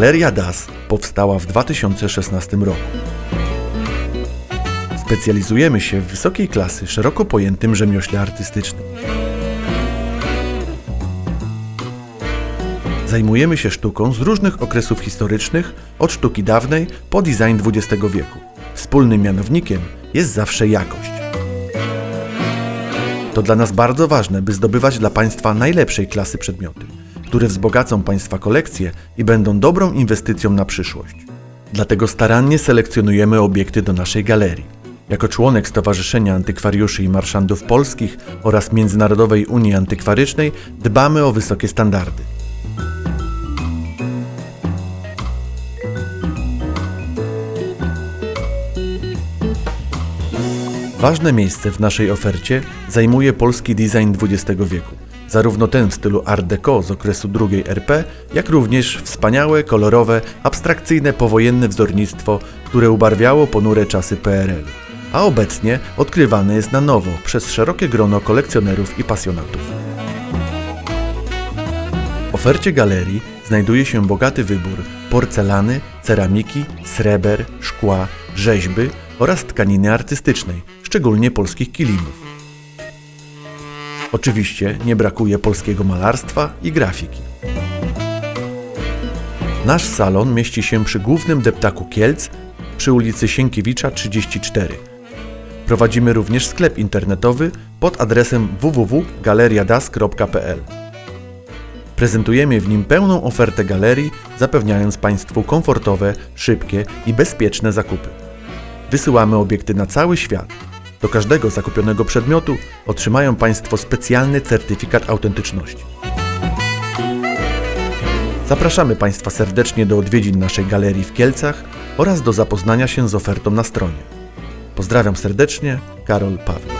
Galeria DAS powstała w 2016 roku. Specjalizujemy się w wysokiej klasy, szeroko pojętym rzemiośle artystycznym. Zajmujemy się sztuką z różnych okresów historycznych, od sztuki dawnej po design XX wieku. Wspólnym mianownikiem jest zawsze jakość. To dla nas bardzo ważne, by zdobywać dla Państwa najlepszej klasy przedmioty, które wzbogacą Państwa kolekcje i będą dobrą inwestycją na przyszłość. Dlatego starannie selekcjonujemy obiekty do naszej galerii. Jako członek Stowarzyszenia Antykwariuszy i Marszandów Polskich oraz Międzynarodowej Unii Antykwarycznej dbamy o wysokie standardy. Ważne miejsce w naszej ofercie zajmuje polski design XX wieku. Zarówno ten w stylu Art Deco z okresu II RP, jak również wspaniałe, kolorowe, abstrakcyjne powojenne wzornictwo, które ubarwiało ponure czasy PRL. A obecnie odkrywane jest na nowo przez szerokie grono kolekcjonerów i pasjonatów. W ofercie galerii znajduje się bogaty wybór porcelany, ceramiki, sreber, szkła, rzeźby oraz tkaniny artystycznej, szczególnie polskich kilimów. Oczywiście nie brakuje polskiego malarstwa i grafiki. Nasz salon mieści się przy głównym deptaku Kielc przy ulicy Sienkiewicza 34. Prowadzimy również sklep internetowy pod adresem www.galeriadas.pl. Prezentujemy w nim pełną ofertę galerii, zapewniając Państwu komfortowe, szybkie i bezpieczne zakupy. Wysyłamy obiekty na cały świat. Do każdego zakupionego przedmiotu otrzymają Państwo specjalny certyfikat autentyczności. Zapraszamy Państwa serdecznie do odwiedzin naszej galerii w Kielcach oraz do zapoznania się z ofertą na stronie. Pozdrawiam serdecznie, Karol Paweł.